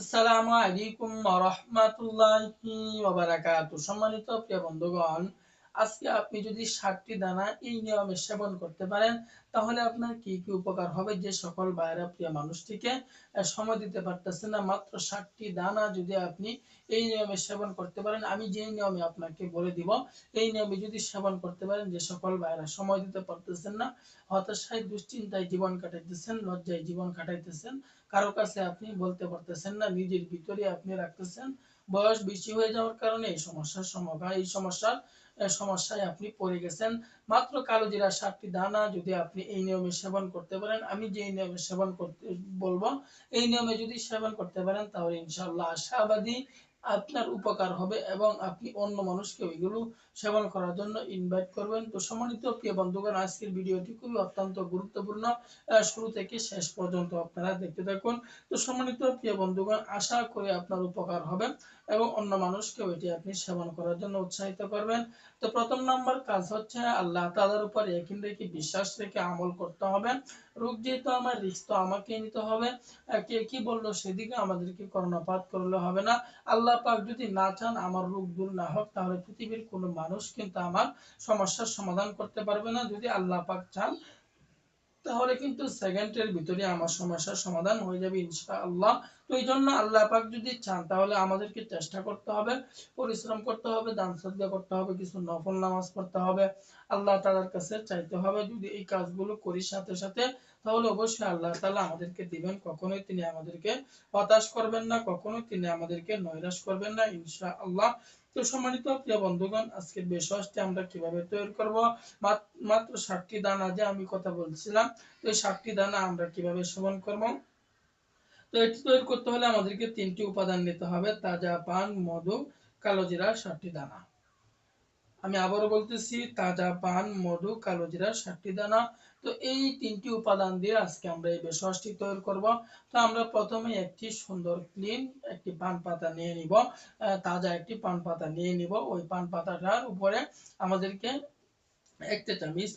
আসসালামু আলাইকুম ওয়া রাহমাতুল্লাহি ওয়া বারাকাতুহু। সম্মানিত প্রিয় বন্ধুগণ আজকে আপনি যদি ষাটটি দানা এই নিয়মে সেবন করতে পারেন, তাহলে আপনার কি কি উপকার হবে? যে সকল ভাইরা প্রিয় মানুষটিকে সময় দিতে পারতেছে না, মাত্র ষাটটি দানা যদি আপনি এই নিয়মে সেবন করতে পারেন, আমি যে নিয়মে আপনাকে বলে দিব, এই নিয়মে যদি সেবন করতে পারেন, যে সকল ভাইরা সময় দিতে পারতেছেন না, হতাশায়, দুশ্চিন্তায় জীবন কাটাইতেছেন, লজ্জায় জীবন কাটাইতেছেন, কারও কাছে আপনি বলতে পারতেছেন না, নিজের ভিতরে আপনি রাখতেছেন, বয়স বেশি হয়ে যাওয়ার কারণে এই সমস্যার সমাধান এই সমস্যার সমস্যায় আপনি পড়ে গেছেন। মাত্র কালো জিরা সাতটি দানা যদি আপনি এই নিয়মে সেবন করতে পারেন, আমি যে নিয়মে সেবন করতে, বলব, এই নিয়মে যদি সেবন করতে পারেন, তাহলে ইনশাআল্লাহ আশাবাদী আপনার উপকার হবে এবং আপনি অন্য মানুষকে ওইগুলো সেবন করার জন্য ইনভাইট করবেন। তো সম্মানিত প্রিয় বন্ধুগণ, আজকের ভিডিওটি খুবই অত্যন্ত গুরুত্বপূর্ণ। শুরু থেকে শেষ পর্যন্ত আপনারা দেখতে থাকুন। তো সম্মানিত প্রিয় বন্ধুগণ, আশা করি আপনার উপকার হবে এবং অন্য মানুষকে ওইটি আপনি সেবন করার জন্য উৎসাহিত করবেন। তো প্রথম নম্বর কাজ হচ্ছে আল্লাহ তাআলার উপর একই রেখে বিশ্বাস রেখে আমল করতে হবে। রোগ যেহেতু আমার, রিস্ক তো আমাকে নিতে হবে। কে কি বলল সেদিকে আমাদেরকে কর্ণপাত করলে হবে না। আল্লাহ পাক যদি না চান আমার রোগ দূর না হোক, তাহলে পৃথিবীর কোনো মানুষ কিন্তু আমার সমস্যার সমাধান করতে পারবে না। যদি আল্লাহ পাক চান, তাহলে কিন্তু সেকেন্ডের ভিতরে আমার সমস্যার সমাধান হয়ে যাবে ইনশাআল্লাহ। তো এই জন্য আল্লাহ পাক যদি চান, তাহলে আমাদেরকে চেষ্টা করতে হবে, পরিশ্রম করতে হবে, দান করতে হবে, কিছু নফল নামাজ পড়তে হবে, আল্লাহ তালার কাছে চাইতে হবে, যদি এই কাজগুলো করি সাথে সাথে, তাহলে অবশ্যই আল্লাহ তালা আমাদেরকে দিবেন, কখনোই তিনি আমাদেরকে হতাশ করবেন না, কখনোই তিনি আমাদেরকে নৈরাশ করবেন না ইনশা আল্লাহ তো সম্মানিত প্রিয় বন্ধুগণ, আজকের বেশওয়াজটি আমরা কীভাবে তৈরি করব? মাত্র ষাটটি দানা যে আমি কথা বলছিলাম, তো এই ষাটটি দানা আমরা কীভাবে সেবন করব? তো এটি তৈরি করতে হলে আমাদেরকে তিনটি উপাদান নিতে হবে, তাজা পান, মধু, কালো জিরা ষাটটি দানা। আমি আবারও বলতেছি, তাজা পান, মধু, কালো জিরা ষাটটি দানা। তো এই তিনটি উপাদান দিয়ে আজকে আমরা এই বেশটি তৈরি করব। তো আমরা প্রথমে একটি সুন্দর ক্লিন একটি পান পাতা নিয়ে নিব। তাজা একটি পান পাতা নিয়ে নিব। ওই পান পাতাটার উপরে আমাদেরকে একটা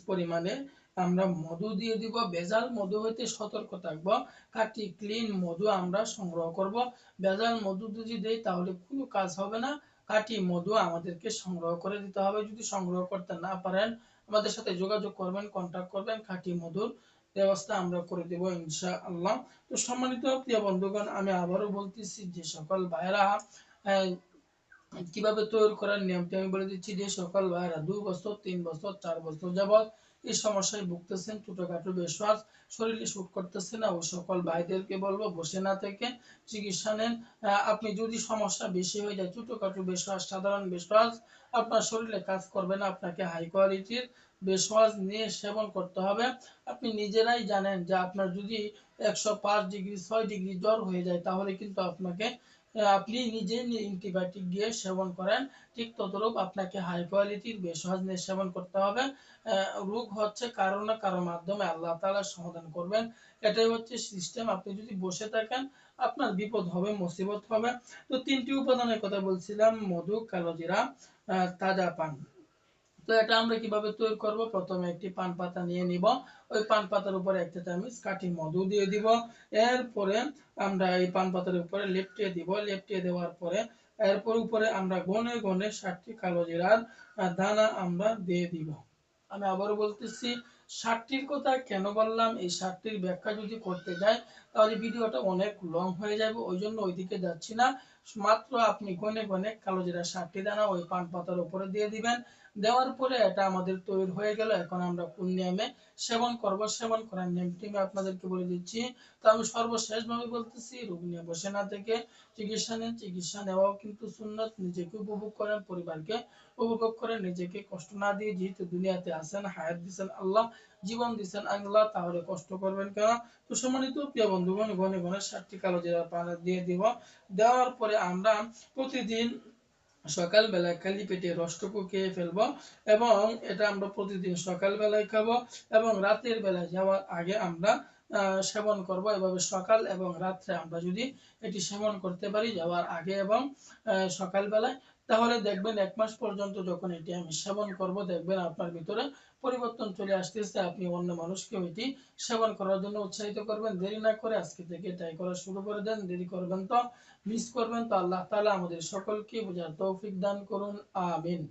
পরিমাণে আমরা মধু দিয়ে দিব, ভেজাল মধু হইতে সতর্ক থাকব। কাটি ক্লিন মধু আমরা সংগ্রহ করব। ভেজাল মধু যদি দেই তাহলে কোনো কাজ হবে না। কাটি মধু আমাদেরকে সংগ্রহ করে দিতে হবে। যদি সংগ্রহ করতে না পারেন, আমাদের সাথে যোগাযোগ করবেন কন্ট্যাক্ট করবেন খাঁটি মধুর ব্যবস্থা আমরা করে দেব ইনশা আল্লাহ তো সম্মানিত প্রিয় বন্ধুগণ, আমি আবারও বলতেছি যে সকল ভাইরা কীভাবে তৈরি করার নিয়মটি আমি বলে দিচ্ছি যে সকল ভাইরা দুই বছর, তিন বছর, চার বছর যাবৎ এই সমস্যায় ভুগতেছেন, ছোটখাটো বেশ্বাস শরীরে শুট করতেছে না ও সকল ভাইদেরকে বলব, বসে না থেকে চিকিৎসা নেন। আপনি যদি সমস্যা বেশি হয়ে যায়, ছোটখাটো বেশ্বাস সাধারণ বেশ্বাস আপনার শরীরে কাজ করবে না, আপনাকে হাই কোয়ালিটির বেশওয়াজ নিয়ে সেবন করতে হবে। আপনি নিজেরাই জানেন যে আপনার যদি একশো পাঁচ ডিগ্রি, ছয় ডিগ্রি জ্বর হয়ে যায়, তাহলে কিন্তু আপনাকে আপনি নিজে অ্যান্টিবায়োটিক দিয়ে সেবন করেন, ঠিক ততরূপ আপনাকে হাই কোয়ালিটির ভেষজ নিয়ে সেবন করতে হবে। রোগ হচ্ছে কারও না কারও মাধ্যমে আল্লাহ তালা সমাধান করবেন। এটাই হচ্ছে সিস্টেম আপনি যদি বসে থাকেন, আপনার বিপদ হবে, মুসিবত হবে। তো তিনটি উপাদানের কথা বলছিলাম, মধু, কালোজিরা তাজা পান। তো এটা আমরা কীভাবে তৈরি করব? প্রথমে একটি পান পাতা নিয়ে নিব। ওই পান পাতার উপরে একটা চামচ কাঠি মধু দিয়ে দিব। এরপরে আমরা এই পান পাতার উপরে লেপটিয়ে দিব। লেপটিয়ে দেওয়ার পরে এরপর উপরে আমরা গনে গনে ষাটটি কালো জিরার দানা আমরা দিয়ে দিব। আমি আবারও বলতেছি, ষাটটির কথা কেন বললাম? এই ষাটটির ব্যাখ্যা যদি করতে যাই, তাহলে ভিডিওটা অনেক লং হয়ে যাবে। ওই জন্য ওইদিকে যাচ্ছি না। মাত্র আপনি গনে গনে কালো জিরা ষাটটি দানা ওই পান পাতার উপরে দিয়ে দিবেন। দেওয়ার পরে এটা আমাদের তৈরি হয়ে গেল। এখন আমরা কোন নিয়মে সেবন করব, সেবন করার নিয়মটি আমি আপনাদেরকে বলে দিচ্ছি। তো আমি সর্বশেষ ভাবে বলতেছি, রোগ নিয়ে বসে না থেকে চিকিৎসা নেন। চিকিৎসা নেওয়াও কিন্তু সুন্নত। নিজেকে উপভোগ করেন, পরিবারকে উপভোগ করেন। নিজেকে কষ্ট না দিয়ে যেহেতু দুনিয়াতে আসেন হায়াত দিচ্ছেন আল্লাহ, জীবন দিচ্ছেন আল্লাহ, তাহলে কষ্ট করবেন কেন? তো সম্মানিত প্রিয় বন্ধুগণ ঘনে ঘনে ষাটটি কালো জিরা পানি দিয়ে দিব। দেওয়ার পরে আমরা প্রতিদিন সকালবেলায় খালি পেটে রসটুকু খেয়ে ফেলব এবং এটা আমরা প্রতিদিন সকালবেলায় খাব এবং রাতের বেলায় যাওয়ার আগে আমরা সেবন করব এভাবে সকাল এবং রাত্রে আমরা যদি এটি সেবন করতে পারি যাওয়ার আগে এবং সকালবেলায়, তাহলে দেখবেন এক মাস পর্যন্ত যখন এটি আমি সেবন করব, দেখবেন আপনার ভিতরে পরিবর্তন চলে আসতেছে। আপনি অন্য মানুষকে এটি সেবন করার জন্য উৎসাহিত করবেন। দেরি না করে আজকে থেকে এটাই করা শুরু করে দেন। দেরি করবেন তো মিস করবেন তো, আল্লাহ তাআলা আমাদের সকলকে বোঝার তৌফিক দান করুন। আমিন।